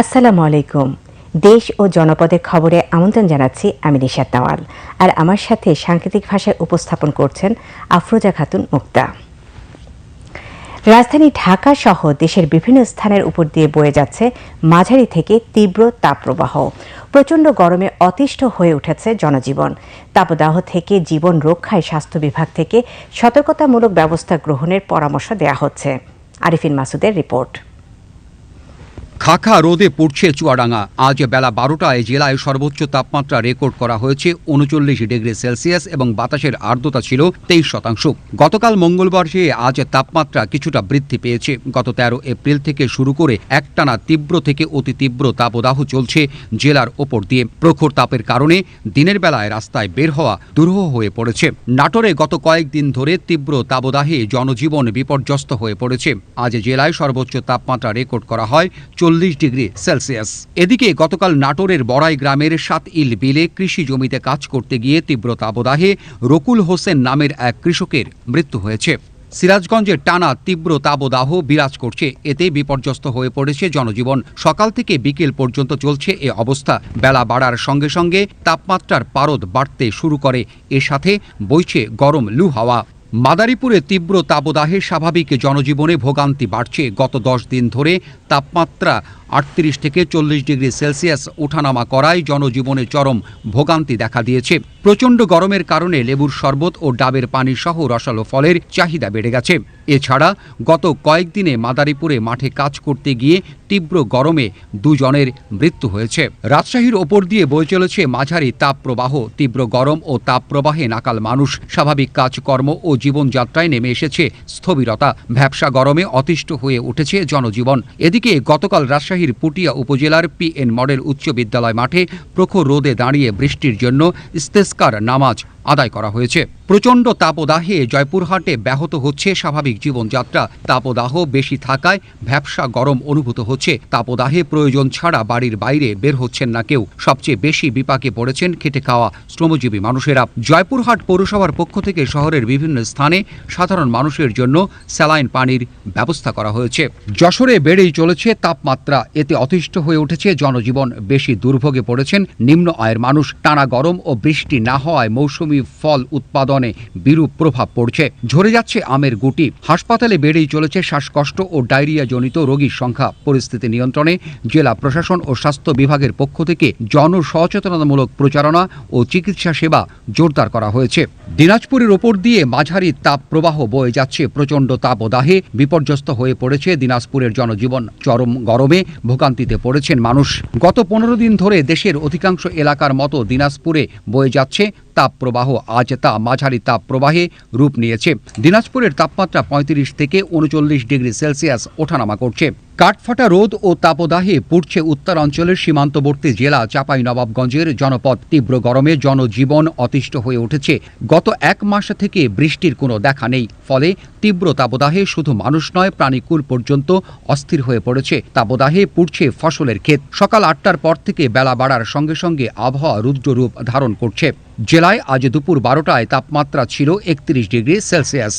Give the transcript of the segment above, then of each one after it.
আসসালামু আলাইকুম। দেশ ও জনপদের খবরে আমন্ত্রণ জানাচ্ছি আমি নিশাত নাওয়াল আর আমার সাথে সাংকেতিক ভাষায় উপস্থাপন করছেন আফরোজা খাতুন মুক্তা। রাজধানী ঢাকা সহ দেশের বিভিন্ন স্থানের উপর দিয়ে বয়ে যাচ্ছে মাঝারি থেকে তীব্র তাপপ্রবাহ। প্রচণ্ড গরমে অতিষ্ঠ হয়ে উঠেছে জনজীবন। তাপদাহ থেকে জীবন রক্ষায় স্বাস্থ্য বিভাগ থেকে সতর্কতামূলক ব্যবস্থা গ্রহণের পরামর্শ দেওয়া হচ্ছে। আরিফিন মাসুদের রিপোর্ট। খাখা রোদে পড়ছে চুয়াডাঙ্গা। আজ বেলা বারোটায় জেলায় সর্বোচ্চ তাপমাত্রা রেকর্ড করা হয়েছে, উনচল্লিশ ডিগ্রি সেলসিয়াস এবং বাতাসের আর্দ্রতা ছিল তেইশ শতাংশ। গতকাল মঙ্গলবার চেয়ে আজ তাপমাত্রা কিছুটা বৃদ্ধি পেয়েছে। গত তেরো এপ্রিল থেকে শুরু করে একটানা তীব্র থেকে অতি তীব্র তাপদাহ চলছে জেলার ওপর দিয়ে। প্রখর তাপের কারণে দিনের বেলায় রাস্তায় বের হওয়া দুরূহ হয়ে পড়েছে। নাটোরে গত কয়েকদিন ধরে তীব্র তাপদাহে জনজীবন বিপর্যস্ত হয়ে পড়েছে। আজ জেলায় সর্বোচ্চ তাপমাত্রা রেকর্ড করা হয় চল্লিশ ডিগ্রি সেলসিয়াস। এদিকে গতকাল নাটোরের বড়াই গ্রামের সাত ইল বিলে কৃষি জমিতে কাজ করতে গিয়ে তীব্র তাবদাহে রকুল হোসেন নামের এক কৃষকের মৃত্যু হয়েছে। সিরাজগঞ্জের টানা তীব্র তাবদাহ বিরাজ করছে। এতে বিপর্যস্ত হয়ে পড়েছে জনজীবন। সকাল থেকে বিকেল পর্যন্ত চলছে এ অবস্থা। বেলা বাড়ার সঙ্গে সঙ্গে তাপমাত্রার পারদ বাড়তে শুরু করে। এর সাথে বইছে গরম লু হাওয়া। মাদারীপুরে তীব্র তাপদাহে স্বাভাবিক জনজীবনে ভোগান্তি বাড়ছে। গত দশ দিন ধরে তাপমাত্রা আটত্রিশ থেকে চল্লিশ ডিগ্রি সেলসিয়াস ওঠানামা করায় জনজীবনে চরম ভোগান্তি দেখা দিয়েছে। প্রচণ্ড গরমের কারণে লেবুর শরবত ও ডাবের পানি সহ রসালো ফলের চাহিদা বেড়ে গেছে। এছাড়া গত কয়েকদিনে মাদারীপুরে মাঠে কাজ করতে গিয়ে তীব্র গরমে দুজনের মৃত্যু হয়েছে। রাজশাহীর ওপর দিয়ে বয়ে চলেছে মাঝারি তাপপ্রবাহ। তীব্র গরম ও তাপপ্রবাহে নাকাল মানুষ। স্বাভাবিক কাজকর্ম ও জীবনযাত্রায় নেমে এসেছে স্থবিরতা। ভ্যাবসা গরমে অতিষ্ঠ হয়ে উঠেছে জনজীবন। এদিকে গতকাল রাজশাহীর পুটিয়া উপজেলার পিএন মডেল উচ্চ বিদ্যালয় মাঠে প্রখর রোদে দাঁড়িয়ে বৃষ্টির জন্য ইস্তেস্কার নামাজ আদায় করা হয়েছে। প্রচণ্ড তাপদাহে জয়পুরহাটে ব্যাহত হচ্ছে স্বাভাবিক জীবনযাত্রা। তাপদাহ বেশি থাকায় ভ্যাবসা গরম অনুভূত হচ্ছে। তাপদাহে প্রয়োজন ছাড়া বাড়ির বাইরে বের হচ্ছেন না কেউ। সবচেয়ে বেশি বিপাকে পড়েছেন খেটে খাওয়া শ্রমজীবী মানুষেরা। জয়পুরহাট পৌরসভার পক্ষ থেকে শহরের বিভিন্ন স্থানে সাধারণ মানুষের জন্য স্যালাইন পানির ব্যবস্থা করা হয়েছে। যশোরে বেড়েই চলেছে তাপমাত্রা। এতে অতিষ্ঠ হয়ে উঠেছে জনজীবন। বেশি দুর্ভোগে পড়েছেন নিম্ন আয়ের মানুষ। টানা গরম ও বৃষ্টি না হওয়ায় মৌসুমি ফল উৎপাদনে বিরূপ প্রভাব পড়ছে। ঝরে যাচ্ছে আমের গুটি। হাসপাতালে বেড়েই চলেছে শ্বাসকষ্ট ও ডায়রিয়া জনিত রোগীর সংখ্যা। পরিস্থিতি নিয়ন্ত্রণে জেলা প্রশাসন ও স্বাস্থ্য বিভাগের পক্ষ থেকে জনসচেতনতামূলক প্রচারণা ও চিকিৎসা সেবা জোরদার করা হয়েছে। দিনাজপুরের ওপর দিয়ে মাঝারি তাপ প্রবাহ বয়ে যাচ্ছে। প্রচণ্ড তাপদাহে বিপর্যস্ত হয়ে পড়েছে দিনাজপুরের জনজীবন। চরম গরমে ভোগান্তিতে পড়েছেন মানুষ। গত পনেরো দিন ধরে দেশের অধিকাংশ এলাকার মতো দিনাজপুরে বয়ে যাচ্ছে তাপপ্রবাহ আজ তা মাঝারি তাপপ্রবাহে রূপ নিয়েছে। দিনাজপুরের তাপমাত্রা পঁয়ত্রিশ থেকে উনচল্লিশ ডিগ্রি সেলসিয়াস ওঠানামা করছে। কাঠফাটা রোদ ও তাপদাহে পুড়ছে উত্তরাঞ্চলের সীমান্তবর্তী জেলা চাপাই নবাবগঞ্জের জনপদ। তীব্র গরমে জনজীবন অতিষ্ঠ হয়ে উঠেছে। গত এক মাস থেকে বৃষ্টির কোনো দেখা নেই। ফলে তীব্র তাপদাহে শুধু মানুষ নয়, প্রাণীকুল পর্যন্ত অস্থির হয়ে পড়েছে। তাপদাহে পুড়ছে ফসলের ক্ষেত। সকাল আটটার পর থেকে বেলা বাড়ার সঙ্গে সঙ্গে আবহাওয়া রুদ্ররূপ ধারণ করছে। জেলায় আজ দুপুর বারোটায় তাপমাত্রা ছিল একত্রিশ ডিগ্রি সেলসিয়াস।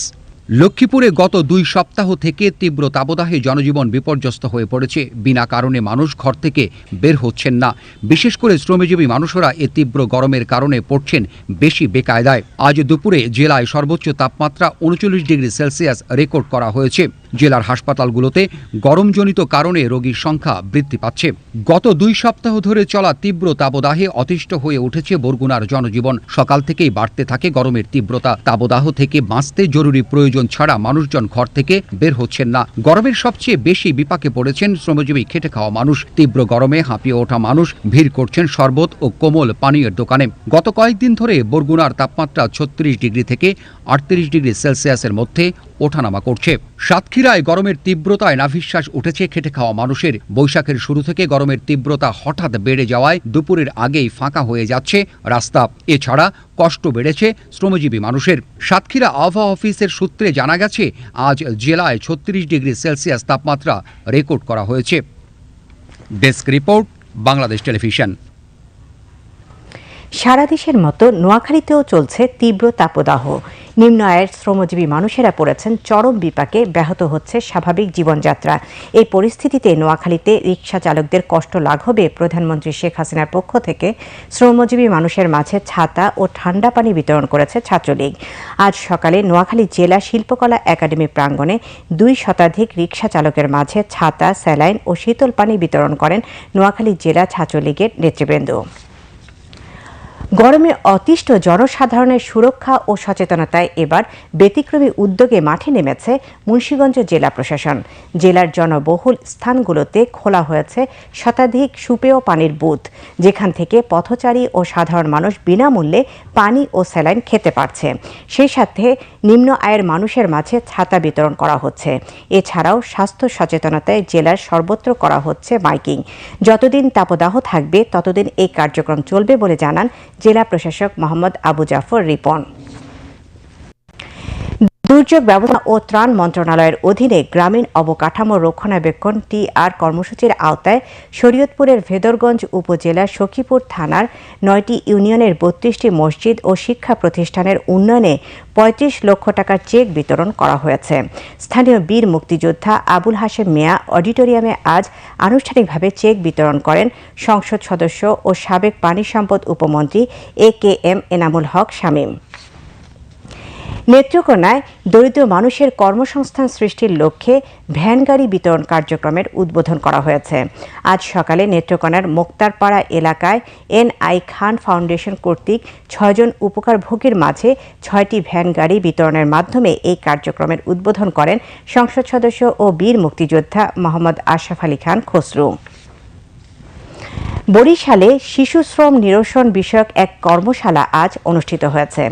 লক্ষ্মীপুরে গত দুই সপ্তাহ থেকে তীব্র তাবদাহে জনজীবন বিপর্যস্ত হয়ে পড়েছে। বিনা কারণে মানুষ ঘর থেকে বের হচ্ছেন না। বিশেষ করে শ্রমজীবী মানুষরা এ তীব্র গরমের কারণে পড়ছেন বেশি বেকায়দায়। আজ দুপুরে জেলায় সর্বোচ্চ তাপমাত্রা উনচল্লিশ ডিগ্রি সেলসিয়াস রেকর্ড করা হয়েছে। জেলার হাসপাতালগুলোতে গরমজনিত কারণে রোগীর সংখ্যা বৃদ্ধি পাচ্ছে। গত দুই সপ্তাহ ধরে চলা তীব্র তাপদাহে অতিষ্ঠ হয়ে উঠেছে বরগুনার জনজীবন। সকাল থেকেই বাড়তে থাকে গরমের তীব্রতা। তাপদাহ থেকে বাঁচতে জরুরি প্রয়োজন ছাড়া মানুষজন ঘর থেকে বের হচ্ছেন না। গরমের সবচেয়ে বেশি বিপাকে পড়েছেন শ্রমজীবী খেটে খাওয়া মানুষ। তীব্র গরমে হাঁপিয়ে ওঠা মানুষ ভিড় করছেন শরবত ও কোমল পানীয়ের দোকানে। গত কয়েকদিন ধরে বরগুনার তাপমাত্রা ছত্রিশ ডিগ্রি থেকে আটত্রিশ ডিগ্রি সেলসিয়াসের মধ্যে ওঠানামা করছে। সাতক্ষীরায় গরমের তীব্রতায় নাভিশ্বাস উঠেছে খেটে খাওয়া মানুষের। বৈশাখের শুরু থেকে গরমের তীব্রতা হঠাৎ বেড়ে যাওয়ায় দুপুরের আগেই ফাঁকা হয়ে যাচ্ছে রাস্তা। এছাড়া কষ্ট বেড়েছে শ্রমজীবী মানুষের। সাতক্ষীরা আবহাওয়া অফিসের সূত্রে জানা গেছে, আজ জেলায় ছত্রিশ ডিগ্রি সেলসিয়াস তাপমাত্রা রেকর্ড করা হয়েছে। Desk report, Bangladesh television. সারা দেশের মতো নোয়াখালীতেও চলছে তীব্র তাপদাহ। নিম্ন আয়ের শ্রমজীবী মানুষেরা পড়েছেন চরম বিপাকে ব্যাহত হচ্ছে স্বাভাবিক জীবনযাত্রা। এই পরিস্থিতিতে নোয়াখালীতে রিকশা চালকদের কষ্ট লাঘবে প্রধানমন্ত্রী শেখ হাসিনার পক্ষ থেকে। শ্রমজীবী মানুষের মাঝে ছাতা ও ঠান্ডা পানি বিতরণ করেছে ছাত্রলীগ। আজ সকালে নোয়াখালী জেলা শিল্পকলা একাডেমি প্রাঙ্গণে দুই শতাধিক রিকশা চালকের মাঝে ছাতা, স্যালাইন ও শীতল পানি বিতরণ করেন নোয়াখালী জেলা ছাত্রলীগের নেতৃবৃন্দ। গরমে অতিষ্ঠ জনসাধারণের সুরক্ষা ও সচেতনতায় এবার ব্যতিক্রমী উদ্যোগে মাঠে নেমেছে মুন্সীগঞ্জ জেলা প্রশাসন। জেলার জনবহুল স্থানগুলোতে খোলা হয়েছে শতাধিক সুপেয় পানির বুথ, যেখান থেকে পথচারী ও সাধারণ মানুষ বিনামূল্যে পানি ও স্যালাইন খেতে পারছে। সেই সাথে নিম্ন আয়ের মানুষের মাঝে ছাতা বিতরণ করা হচ্ছে। এছাড়াও স্বাস্থ্য সচেতনতায় জেলার সর্বত্র করা হচ্ছে মাইকিং। যতদিন তাপদাহ থাকবে, ততদিন এই কার্যক্রম চলবে বলে জানান জেলা প্রশাসক মোহাম্মদ আবু জাফর রিপন। দুর্যোগ ব্যবস্থা ও ত্রাণ মন্ত্রণালয়ের অধীনে গ্রামীণ অবকাঠামো রক্ষণাবেক্ষণ টিআর কর্মসূচির আওতায় শরীয়তপুরের ভেদরগঞ্জ উপজেলার সখীপুর থানার নয়টি ইউনিয়নের বত্রিশটি মসজিদ ও শিক্ষা প্রতিষ্ঠানের উন্নয়নে পঁয়ত্রিশ লক্ষ টাকার চেক বিতরণ করা হয়েছে। স্থানীয় বীর মুক্তিযোদ্ধা আবুল হাশেম মিয়া অডিটোরিয়ামে আজ আনুষ্ঠানিকভাবে চেক বিতরণ করেন। সংসদ সদস্য ও সাবেক পানি সম্পদ উপমন্ত্রী A K M Enamul Haque Shamim. নেত্রকোনায় দরিদ্র মানুষের কর্মসংস্থান সৃষ্টির লক্ষ্যে ভ্যান গাড়ি বিতরণ কার্যক্রমের উদ্বোধন করা হয়েছে। আজ সকালে নেত্রকোনার মোক্তারপাড়া এলাকায় এন আই খান ফাউন্ডেশন কর্তৃক ছয়জন উপকারভোগীর মাঝে ছয়টি ভ্যান গাড়ি বিতরণের মাধ্যমে এই কার্যক্রমের উদ্বোধন করেন সংসদ সদস্য ও বীর মুক্তিযোদ্ধা মোহাম্মদ আশরাফ আলী খান খসরু। বরিশালে শিশু শ্রম নিরসন বিষয়ক এক কর্মশালা আজ অনুষ্ঠিত হয়েছে।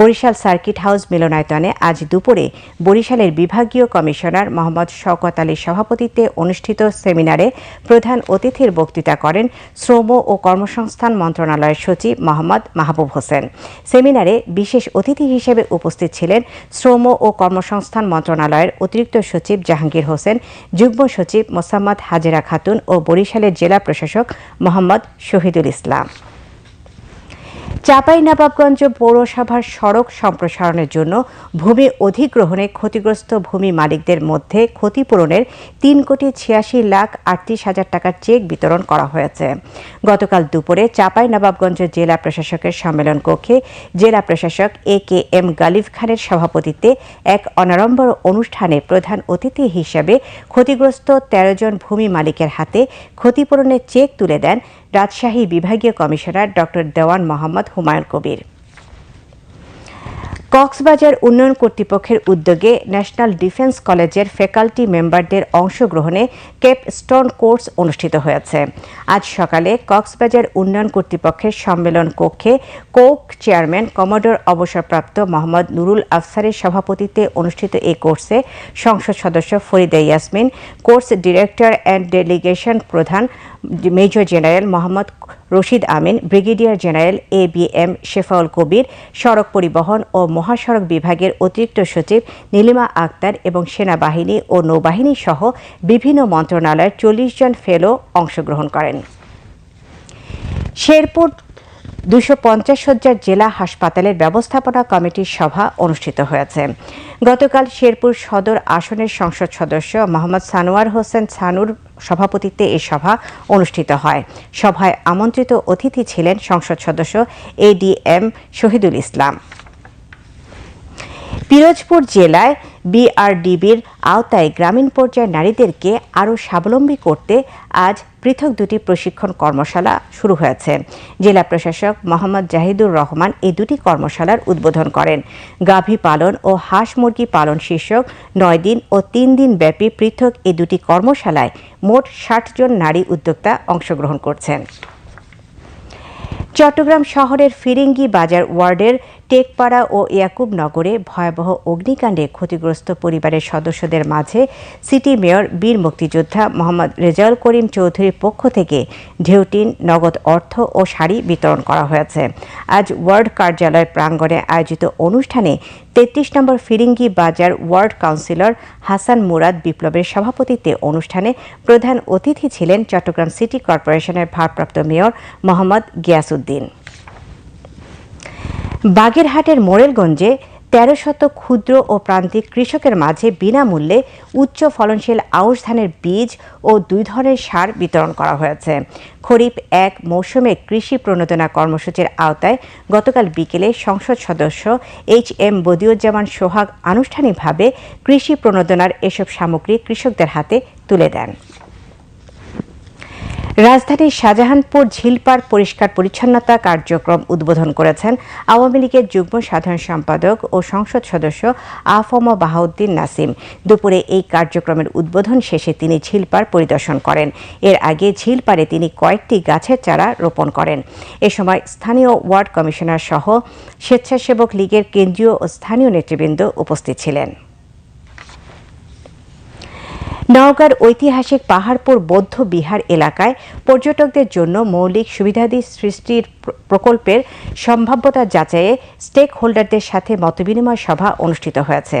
বরিশাল সার্কিট হাউস মিলনায়তনে আজ দুপুরে বরিশালের বিভাগীয় কমিশনার মোহাম্মদ শওকত আলীর সভাপতিত্বে অনুষ্ঠিত সেমিনারে প্রধান অতিথির বক্তৃতা করেন শ্রম ও কর্মসংস্থান মন্ত্রণালয়ের সচিব মোহাম্মদ মাহবুব হোসেন। সেমিনারে বিশেষ অতিথি হিসেবে উপস্থিত ছিলেন শ্রম ও কর্মসংস্থান মন্ত্রণালয়ের অতিরিক্ত সচিব জাহাঙ্গীর হোসেন, যুগ্ম সচিব মোসাম্মদ হাজেরা খাতুন ও বরিশালের জেলা প্রশাসক মোহাম্মদ শহীদুল ইসলাম। চাঁপাইনবাবগঞ্জ পৌরসভার সড়ক সম্প্রসারণের জন্য ভূমি অধিগ্রহণে ক্ষতিগ্রস্ত ভূমি মালিকদের মধ্যে ক্ষতিপূরণের তিন কোটি ছিয়াশি লাখ আটত্রিশ হাজার টাকার চেক বিতরণ করা হয়েছে। গতকাল দুপুরে চাঁপাইনবাবগঞ্জ জেলা প্রশাসকের সম্মেলন কক্ষে জেলা প্রশাসক এ কে এম গালিব খানের সভাপতিত্বে এক অনাড়ম্বর অনুষ্ঠানে প্রধান অতিথি হিসেবে ক্ষতিগ্রস্ত তেরো জন ভূমি মালিকের হাতে ক্ষতিপূরণের চেক তুলে দেন রাজশাহী বিভাগীয় কমিশনার ডক্টর দেওয়ান মোহাম্মদ হুমায়ুন কবির। কক্সবাজার উন্নয়ন কর্তৃপক্ষের উদ্যোগে ন্যাশনাল ডিফেন্স কলেজের ফ্যাকাল্টি মেম্বারদের অংশগ্রহণে কেপ স্টোন কোর্স অনুষ্ঠিত হয়েছে। আজ সকালে কক্সবাজার উন্নয়ন কর্তৃপক্ষের সম্মেলন কক্ষে কোক চেয়ারম্যান কমোডোর অবসরপ্রাপ্ত মোহাম্মদ নুরুল আফসারের সভাপতিত্বে অনুষ্ঠিত এই কোর্সে সংসদ সদস্য Farida Yasmin, course director and delegation প্রধান major general Mohammad Rashid Amin, brigadier general A B M Shefaul Kabir, সড়ক পরিবহন ও মহাসড়ক বিভাগের অতিরিক্ত সচিব নীলিমা আক্তার এবং সেনাবাহিনী ও নৌবাহিনী সহ বিভিন্ন মন্ত্রণালয়ের চল্লিশ জন ফেলো অংশগ্রহণ করেন। শেরপুর দুশো পঞ্চাশ শয্যার জেলা হাসপাতালের ব্যবস্থাপনা কমিটির সভা অনুষ্ঠিত হয়েছে। গতকাল শেরপুর সদর আসনের সংসদ সদস্য মোহাম্মদ সানোয়ার হোসেন সানুর সভাপতিত্বে এই সভা অনুষ্ঠিত হয়। সভায় আমন্ত্রিত অতিথি ছিলেন সংসদ সদস্য এডিএম শহীদুল ইসলাম। পিরোজপুর জেলায় বিআরডিবির আওতায় গ্রামীণ পর্যায়ের নারীদেরকে আরও স্বাবলম্বী করতে আজ পৃথক দুটি প্রশিক্ষণ কর্মশালা শুরু হয়েছে। জেলা প্রশাসক মোহাম্মদ জাহিদুর রহমান এই দুটি কর্মশালার উদ্বোধন করেন। গাভী পালন ও হাঁস মুরগি পালন শীর্ষক নয় দিন ও তিন দিন ব্যাপী পৃথক এই দুটি কর্মশালায় মোট ষাট জন নারী উদ্যোক্তা অংশগ্রহণ করছেন। চট্টগ্রাম শহরের ফিরিঙ্গি বাজার ওয়ার্ডের টেকপাড়া ও ইয়াকুব নগরে ভয়াবহ অগ্নিকাণ্ডে ক্ষতিগ্রস্ত পরিবারের সদস্যদের মাঝে সিটি মেয়র, বীর মুক্তিযোদ্ধা মোহাম্মদ রেজাউল করিম চৌধুরীর পক্ষ থেকে ঢেউটিন, নগদ অর্থ ও শাড়ি বিতরণ করা হয়েছে। আজ ওয়ার্ড কার্যালয় প্রাঙ্গণে আয়োজিত অনুষ্ঠানে তেত্রিশ নম্বর ফিরিঙ্গি বাজার ওয়ার্ড কাউন্সিলর হাসান মুরাদ বিপ্লবের সভাপতিত্বে অনুষ্ঠানে প্রধান অতিথি ছিলেন চট্টগ্রাম সিটি কর্পোরেশনের ভারপ্রাপ্ত মেয়র মোহাম্মদ গিয়াসুদ্দিন বাগেরহাটের মোরেলগঞ্জে তেরো শত ক্ষুদ্র ও প্রান্তিক কৃষকের মাঝে বিনামূল্যে উচ্চ ফলনশীল আউশ ধানের বীজ ও দুই ধরনের সার বিতরণ করা হয়েছে। খরিফ এক মৌসুমে কৃষি প্রণোদনা কর্মসূচির আওতায় গতকাল বিকেলে সংসদ সদস্য এইচ এম বদিউজ্জামান সোহাগ আনুষ্ঠানিকভাবে কৃষি প্রণোদনার এসব সামগ্রী কৃষকদের হাতে তুলে দেন। রাজধানীর শাহজাহানপুর ঝিলপাড় পরিষ্কার পরিচ্ছন্নতা কার্যক্রম উদ্বোধন করেছেন আওয়ামী লীগের যুগ্ম সাধারণ সম্পাদক ও সংসদ সদস্য আফম বাহাউদ্দিন নাসিম। দুপুরে এই কার্যক্রমের উদ্বোধন শেষে তিনি ঝিলপাড় পরিদর্শন করেন। এর আগে ঝিলপাড়ে তিনি কয়েকটি গাছের চারা রোপণ করেন। এ সময় স্থানীয় ওয়ার্ড কমিশনার সহ স্বেচ্ছাসেবক লীগের কেন্দ্রীয় ও স্থানীয় নেতৃবৃন্দ উপস্থিত ছিলেন। নওগাঁর ঐতিহাসিক পাহাড়পুর বৌদ্ধ বিহার এলাকায় পর্যটকদের জন্য মৌলিক সুবিধাদি সৃষ্টির প্রকল্পের সম্ভাব্যতা যাচাইয়ে স্টেক হোল্ডারদের সাথে মতবিনিময় সভা অনুষ্ঠিত হয়েছে।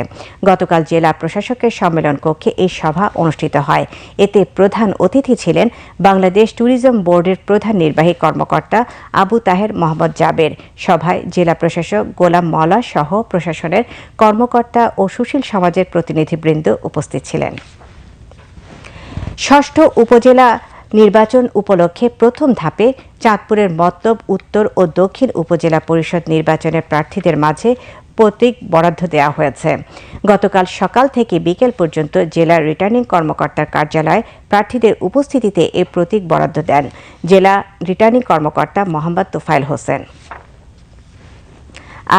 গতকাল জেলা প্রশাসকের সম্মেলন কক্ষে এই সভা অনুষ্ঠিত হয়। এতে প্রধান অতিথি ছিলেন বাংলাদেশ ট্যুরিজম বোর্ডের প্রধান নির্বাহী কর্মকর্তা আবু তাহের মোহাম্মদ জাবের। সভায় জেলা প্রশাসক গোলাম মলা সহ প্রশাসনের কর্মকর্তা ও সুশীল সমাজের প্রতিনিধিবৃন্দ উপস্থিত ছিলেন। ষষ্ঠ উপজেলা নির্বাচন উপলক্ষে প্রথম ধাপে চাঁদপুরের মতলব উত্তর ও দক্ষিণ উপজেলা পরিষদ নির্বাচনের প্রার্থীদের মাঝে প্রতীক বরাদ্দ দেওয়া হয়েছে। গতকাল সকাল থেকে বিকেল পর্যন্ত জেলা রিটার্নিং কর্মকর্তার কার্যালয়ে প্রার্থীদের উপস্থিতিতে এ প্রতীক বরাদ্দ দেন। জেলা রিটার্নিং কর্মকর্তা মোহাম্মদ তোফায়েল হোসেন।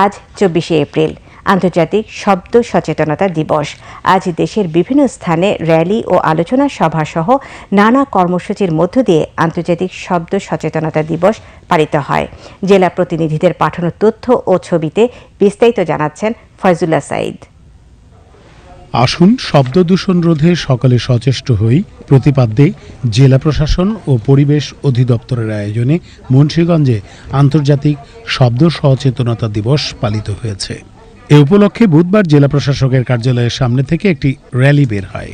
আজ চব্বিশে এপ্রিল। আন্তর্জাতিক শব্দ সচেতনতা দিবস। আজ দেশের বিভিন্ন স্থানে র্যালি ও আলোচনা সভা সহ নানা কর্মসূচির মধ্য দিয়ে আন্তর্জাতিক শব্দ সচেতনতা দিবস পালিত হয়। জেলা প্রতিনিধিদের পাঠানো তথ্য ও ছবিতে বিস্তারিত জানাচ্ছেন ফয়জুল্লাহ সাইদ আসুন শব্দ দূষণ রোধে সকলে সচেষ্ট হই। প্রতিপাদ্যে জেলা প্রশাসন ও পরিবেশ অধিদপ্তরের আয়োজনে মুন্সীগঞ্জে আন্তর্জাতিক শব্দ সচেতনতা দিবস পালিত হয়েছে। এ উপলক্ষে বুধবার জেলা প্রশাসকের কার্যালয়ের সামনে থেকে একটি র্যালি বের হয়।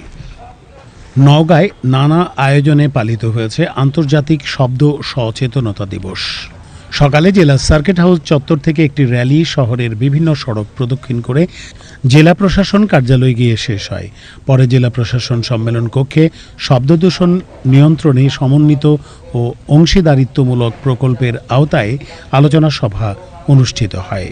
নওগাঁয় নানা আয়োজনে পালিত হয়েছে আন্তর্জাতিক শব্দ সচেতনতা দিবস। সকালে জেলা সার্কিট হাউস চত্বর থেকে একটি র্যালি শহরের বিভিন্ন সড়ক প্রদক্ষিণ করে জেলা প্রশাসন কার্যালয়ে গিয়ে শেষ হয়। পরে জেলা প্রশাসন সম্মেলন কক্ষে শব্দদূষণ নিয়ন্ত্রণে সমন্বিত ও অংশীদারিত্বমূলক প্রকল্পের আওতায় আলোচনা সভা অনুষ্ঠিত হয়।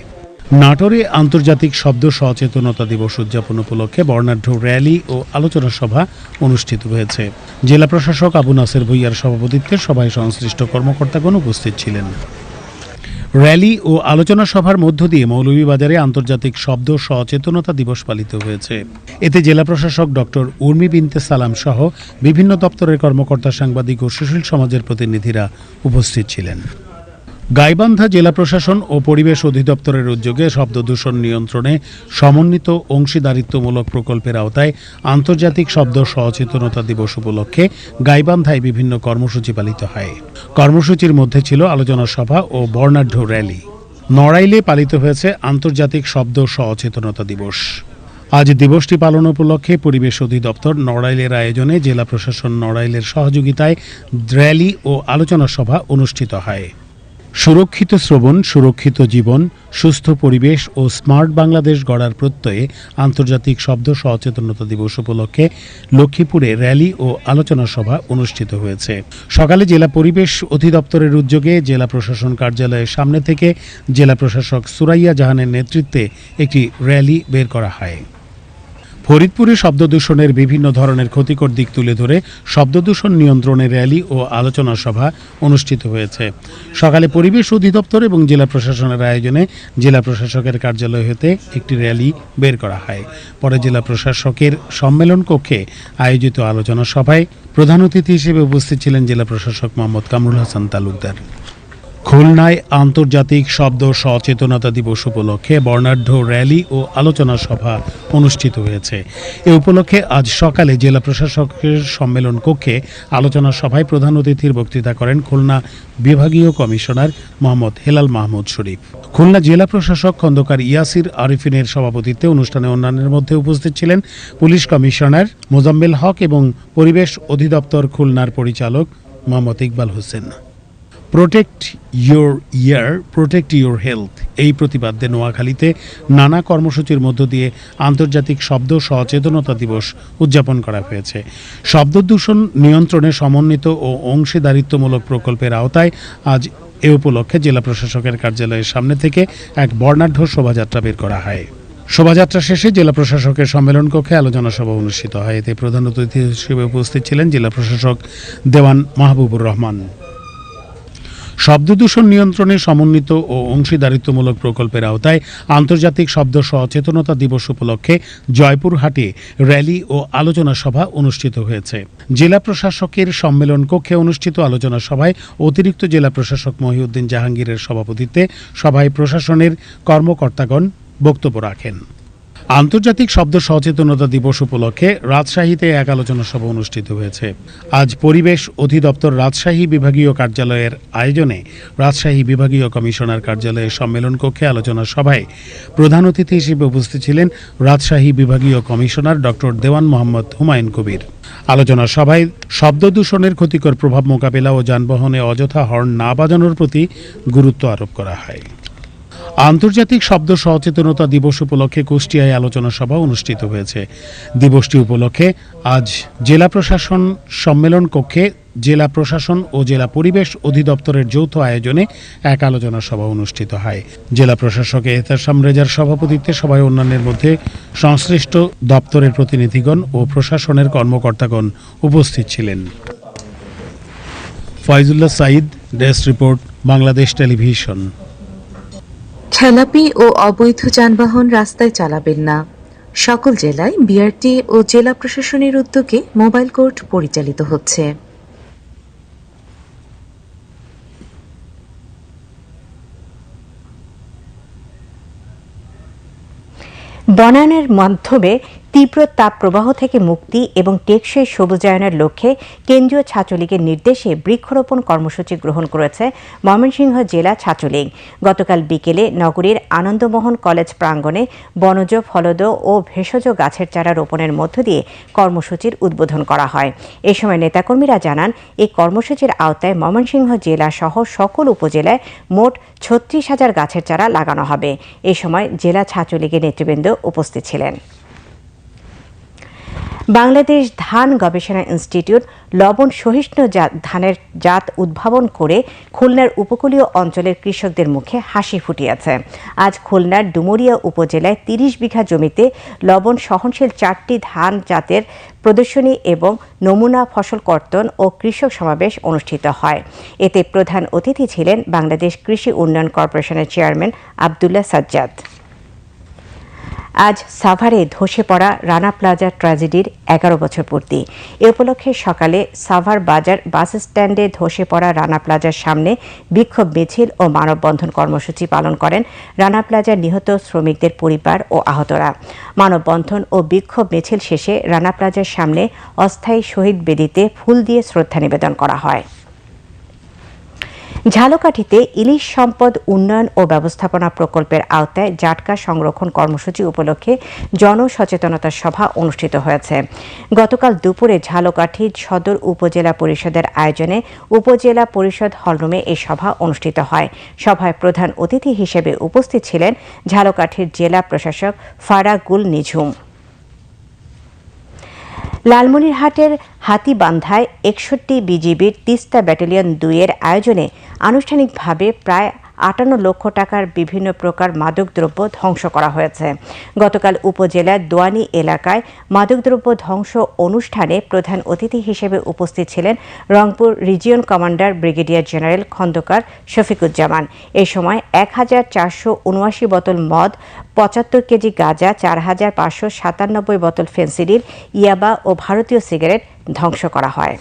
নাটোরে আন্তর্জাতিক শব্দ সচেতনতা দিবস উদযাপন উপলক্ষে বর্ণাঢ্য র্যালি ও আলোচনা সভা অনুষ্ঠিত হয়েছে। জেলা প্রশাসক আবু নাসের ভুইয়ার সভাপতিত্বে সভায় সংশ্লিষ্ট কর্মকর্তাগণ উপস্থিত ছিলেন। র্যালি ও আলোচনা সভার মধ্য দিয়ে মৌলভীবাজারে আন্তর্জাতিক শব্দ সচেতনতা দিবস পালিত হয়েছে। এতে জেলা প্রশাসক ডক্টর উর্মি বিনতে সালাম সহ বিভিন্ন দপ্তরের কর্মকর্তা, সাংবাদিক ও সুশীল সমাজের প্রতিনিধিরা উপস্থিত ছিলেন। গাইবান্ধা জেলা প্রশাসন ও পরিবেশ অধিদপ্তরের উদ্যোগে শব্দ দূষণ নিয়ন্ত্রণে সমন্বিত অংশীদারিত্বমূলক প্রকল্পের আওতায় আন্তর্জাতিক শব্দ সচেতনতা দিবস উপলক্ষে গাইবান্ধায় বিভিন্ন কর্মসূচি পালিত হয়। কর্মসূচির মধ্যে ছিল আলোচনা সভা ও বর্ণাঢ্য র্যালি। নড়াইলে পালিত হয়েছে আন্তর্জাতিক শব্দ সচেতনতা দিবস। আজ দিবসটি পালন উপলক্ষে পরিবেশ অধিদপ্তর নড়াইলের আয়োজনে জেলা প্রশাসন নড়াইলের সহযোগিতায় র্যালি ও আলোচনা সভা অনুষ্ঠিত হয়। সুরক্ষিত শ্রবণ, সুরক্ষিত জীবন, সুস্থ পরিবেশ ও স্মার্ট বাংলাদেশ গড়ার প্রত্যয়ে আন্তর্জাতিক শব্দ সচেতনতা দিবস উপলক্ষে লক্ষ্মীপুরে র্যালি ও আলোচনা সভা অনুষ্ঠিত হয়েছে। সকালে জেলা পরিবেশ অধিদপ্তরের উদ্যোগে জেলা প্রশাসন কার্যালয়ের সামনে থেকে জেলা প্রশাসক সুরাইয়া জাহানের নেতৃত্বে একটি র্যালি বের করা হয়। ফরিদপুরে শব্দদূষণের বিভিন্ন ধরনের ক্ষতিকর দিক তুলে ধরে শব্দ দূষণ নিয়ন্ত্রণের র্যালি ও আলোচনা সভা অনুষ্ঠিত হয়েছে। সকালে পরিবেশ অধিদপ্তর এবং জেলা প্রশাসনের আয়োজনে জেলা প্রশাসকের কার্যালয় হতে একটি র্যালি বের করা হয়। পরে জেলা প্রশাসকের সম্মেলন কক্ষে আয়োজিত আলোচনা সভায় প্রধান অতিথি হিসেবে উপস্থিত ছিলেন জেলা প্রশাসক মোহাম্মদ কামরুল হাসান তালুকদার। খুলনায় আন্তর্জাতিক শব্দ সচেতনতা দিবস উপলক্ষে বর্ণাঢ্য র্যালি ও আলোচনা সভা অনুষ্ঠিত হয়েছে। এ উপলক্ষে আজ সকালে জেলা প্রশাসকের সম্মেলন কক্ষে আলোচনা সভায় প্রধান অতিথির বক্তৃতা করেন খুলনা বিভাগীয় কমিশনার মোহাম্মদ হেলাল মাহমুদ শরীফ। খুলনা জেলা প্রশাসক খন্দকার ইয়াসির আরিফিনের সভাপতিত্বে অনুষ্ঠানে অন্যান্যের মধ্যে উপস্থিত ছিলেন পুলিশ কমিশনার মোজাম্মেল হক এবং পরিবেশ অধিদপ্তর খুলনার পরিচালক Mohammad Iqbal Hossain. Protect your ear protect your health এই প্রতিপাদ্যে নোয়াখালীতে নানা কর্মসূচির মধ্য দিয়ে আন্তর্জাতিক শব্দ সচেতনতা দিবস উদযাপন করা হয়েছে। শব্দ দূষণ নিয়ন্ত্রণে সমন্বিত ও অংশীদারিত্বমূলক প্রকল্পের আওতায় আজ এ উপলক্ষে জেলা প্রশাসকের কার্যালয়ের সামনে থেকে এক বর্ণাঢ্য শোভাযাত্রা বের করা হয়। শোভাযাত্রা শেষে জেলা প্রশাসকের সম্মেলন কক্ষে আলোচনা সভা অনুষ্ঠিত হয়। এতে প্রধান অতিথি হিসেবে উপস্থিত ছিলেন জেলা প্রশাসক দেওয়ান মাহবুবুর রহমান। শব্দ দূষণ নিয়ন্ত্রণে সমন্বিত ও অংশীদারিত্বমূলক প্রকল্পের আওতায় আন্তর্জাতিক শব্দ সচেতনতা দিবস উপলক্ষে জয়পুরহাটে র্যালি ও আলোচনা সভা অনুষ্ঠিত হয়েছে। জেলা প্রশাসকের সম্মেলন কক্ষে অনুষ্ঠিত আলোচনা সভায় অতিরিক্ত জেলা প্রশাসক মহিউদ্দিন জাহাঙ্গীরের সভাপতিত্বে সভায় প্রশাসনের কর্মকর্তাগণ বক্তব্য রাখেন। আন্তর্জাতিক শব্দ সচেতনতা দিবস উপলক্ষে রাজশাহীতে এক আলোচনা সভা অনুষ্ঠিত হয়েছে। আজ পরিবেশ অধিদপ্তর রাজশাহী বিভাগীয় কার্যালয়ের আয়োজনে রাজশাহী বিভাগীয় কমিশনার কার্যালয়ের সম্মেলন কক্ষে আলোচনা সভায় প্রধান অতিথি হিসেবে উপস্থিত ছিলেন রাজশাহী বিভাগীয় কমিশনার ডক্টর দেওয়ান মোহাম্মদ হুমায়ুন কবির। আলোচনা সভায় শব্দ দূষণের ক্ষতিকর প্রভাব মোকাবেলা ও যানবাহনে অযথা হর্ন না বাজানোর প্রতি গুরুত্ব আরোপ করা হয়। আন্তর্জাতিক শব্দ সচেতনতা দিবস উপলক্ষে কুষ্টিয়ায় আলোচনা সভা অনুষ্ঠিত হয়েছে। দিবসটি উপলক্ষে আজ জেলা প্রশাসন সম্মেলন কক্ষে জেলা প্রশাসন ও জেলা পরিবেশ অধিদপ্তরের যৌথ আয়োজনে এক আলোচনা সভা অনুষ্ঠিত হয়। জেলা প্রশাসক এহতাসাম রেজার সভাপতিত্বে সভায় অন্যান্যের মধ্যে সংশ্লিষ্ট দপ্তরের প্রতিনিধিগণ ও প্রশাসনের কর্মকর্তাগণ উপস্থিত ছিলেন। Faizullah Sayeed desk report, Bangladesh television. খেলাপি ও অবৈধ যানবাহন রাস্তায় চালাবেন না। সকল জেলায় বিআরটি ও জেলা প্রশাসনের উদ্যোগে মোবাইল কোর্ট পরিচালিত হচ্ছে। বনায়নের মাধ্যমে তীব্র তাপ প্রবাহ থেকে মুক্তি এবং টেকসই সবুজায়নের লক্ষ্যে কেন্দ্রীয় ছাত্রলীগের নির্দেশে বৃক্ষরোপণ কর্মসূচি গ্রহণ করেছে ময়মনসিংহ জেলা ছাত্রলীগ। গতকাল বিকেলে নগরীর আনন্দমোহন কলেজ প্রাঙ্গণে বনজ, ফলদ ও ভেষজ গাছের চারা রোপণের মধ্য দিয়ে কর্মসূচির উদ্বোধন করা হয়। এ সময় নেতাকর্মীরা জানান, এই কর্মসূচির আওতায় ময়মনসিংহ জেলা সহ সকল উপজেলায় মোট ছত্রিশ হাজার গাছের চারা লাগানো হবে। এ সময় জেলা ছাত্রলীগের নেতৃবৃন্দ উপস্থিত ছিলেন। বাংলাদেশ ধান গবেষণা ইনস্টিটিউট লবণ সহিষ্ণু ধানের জাত উদ্ভাবন করে খুলনার উপকূলীয় অঞ্চলের কৃষকদের মুখে হাসি ফুটিয়েছে। আজ খুলনার ডুমুরিয়া উপজেলায় তিরিশ বিঘা জমিতে লবণ সহনশীল চারটি ধান জাতের প্রদর্শনী এবং নমুনা ফসল কর্তন ও কৃষক সমাবেশ অনুষ্ঠিত হয়। এতে প্রধান অতিথি ছিলেন বাংলাদেশ কৃষি উন্নয়ন কর্পোরেশনের চেয়ারম্যান আবদুল্লাহ সাজ্জাদ। আজ সাভারে ধসে পড়া রানা প্লাজা ট্র্যাজেডির এগারো বছর পূর্তি। এ উপলক্ষে সকালে সাভার বাজার বাস স্ট্যান্ডে ধসে পড়া রানা প্লাজার সামনে বিক্ষোভ, মিছিল ও মানববন্ধন কর্মসূচি পালন করেন রানা প্লাজার নিহত শ্রমিকদের পরিবার ও আহতরা। মানববন্ধন ও বিক্ষোভ, মিছিল শেষে রানা প্লাজার সামনে অস্থায়ী শহীদ বেদিতে ফুল দিয়ে শ্রদ্ধা নিবেদন করা হয়। ঝালকাঠিতে ইলিশ সম্পদ উন্নয়ন ও ব্যবস্থাপনা প্রকল্পের আওতায় জাটকা সংরক্ষণ কর্মসূচি উপলক্ষে জনসচেতনতা সভা অনুষ্ঠিত হয়েছে। গতকাল দুপুরে ঝালকাঠি সদর উপজেলা পরিষদের আয়োজনে উপজেলা পরিষদ হলরুমে এই সভা অনুষ্ঠিত হয়। সভায় প্রধান অতিথি হিসেবে উপস্থিত ছিলেন ঝালকাঠির জেলা প্রশাসক ফারাগুল নিঝুম। লালমনিরহাটের হাতিবান্ধায় একষট্টি বিজিবির তিস্তা ব্যাটালিয়ন দুইয়ের আয়োজনে আনুষ্ঠানিকভাবে প্রায় আটান্ন লক্ষ টাকার বিভিন্ন প্রকার মাদকদ্রব্য ধ্বংস করা হয়েছে। গতকাল উপজেলার দোয়ানি এলাকায় মাদকদ্রব্য ধ্বংস অনুষ্ঠানে প্রধান অতিথি হিসেবে উপস্থিত ছিলেন Rangpur region commander brigadier general Khandakar Shafiquzzaman. এ সময় এক হাজার চারশো উনআশি বোতল মদ, পঁচাত্তর কেজি গাঁজা, চার হাজার পাঁচশো সাতানব্বই বোতল ফেন্সিডিল, ইয়াবা ও ভারতীয় সিগারেট ধ্বংস করা হয়।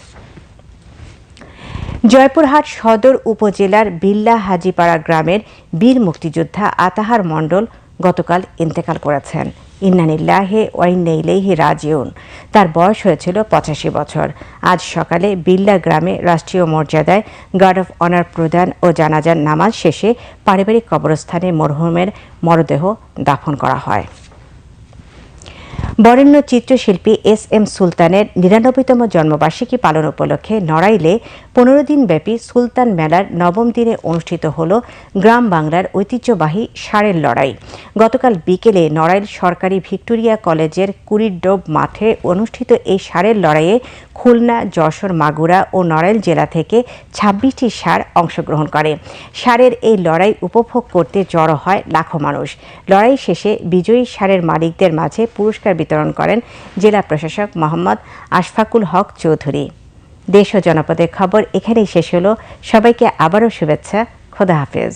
জয়পুরহাট সদর উপজেলার বিল্লা হাজিপাড়া গ্রামের বীর মুক্তিযোদ্ধা আতাহার মণ্ডল গতকাল ইন্তেকাল করেছেন। ইন্নানিল্লাহে ওয়াইনাইলেহি রাজিউন। তার বয়স হয়েছিল পঁচাশি বছর। আজ সকালে বিল্লা গ্রামে রাষ্ট্রীয় মর্যাদায় গার্ড অফ অনার প্রদান ও জানাজার নামাজ শেষে পারিবারিক কবরস্থানে মরহুমের মরদেহ দাফন করা হয়। বরেণ্য চিত্রশিল্পী এস এম সুলতানের নিরানব্বইতম জন্মবার্ষিকী পালন উপলক্ষে নড়াইলে পনেরো দিনব্যাপী সুলতান মেলার নবম দিনে অনুষ্ঠিত হল গ্রাম বাংলার ঐতিহ্যবাহী ষাঁড়ের লড়াই। গতকাল বিকেলে নড়াইল সরকারি ভিক্টোরিয়া কলেজের কুড়িডোব মাঠে অনুষ্ঠিত এই ষাঁড়ের লড়াইয়ে খুলনা, যশোর, মাগুরা ও নড়াইল জেলা থেকে ছাব্বিশটি সার অংশগ্রহণ করে। সারের এই লড়াই উপভোগ করতে জড়ো হয় লাখো মানুষ। লড়াই শেষে বিজয়ী সারের মালিকদের মাঝে পুরস্কার বিতরণ করেন জেলা প্রশাসক মোহাম্মদ আশফাকুল হক চৌধুরী। দেশ ও জনপদের খবর এখানেই শেষ হলো। সবাইকে আবারও শুভেচ্ছা। খোদা হাফেজ।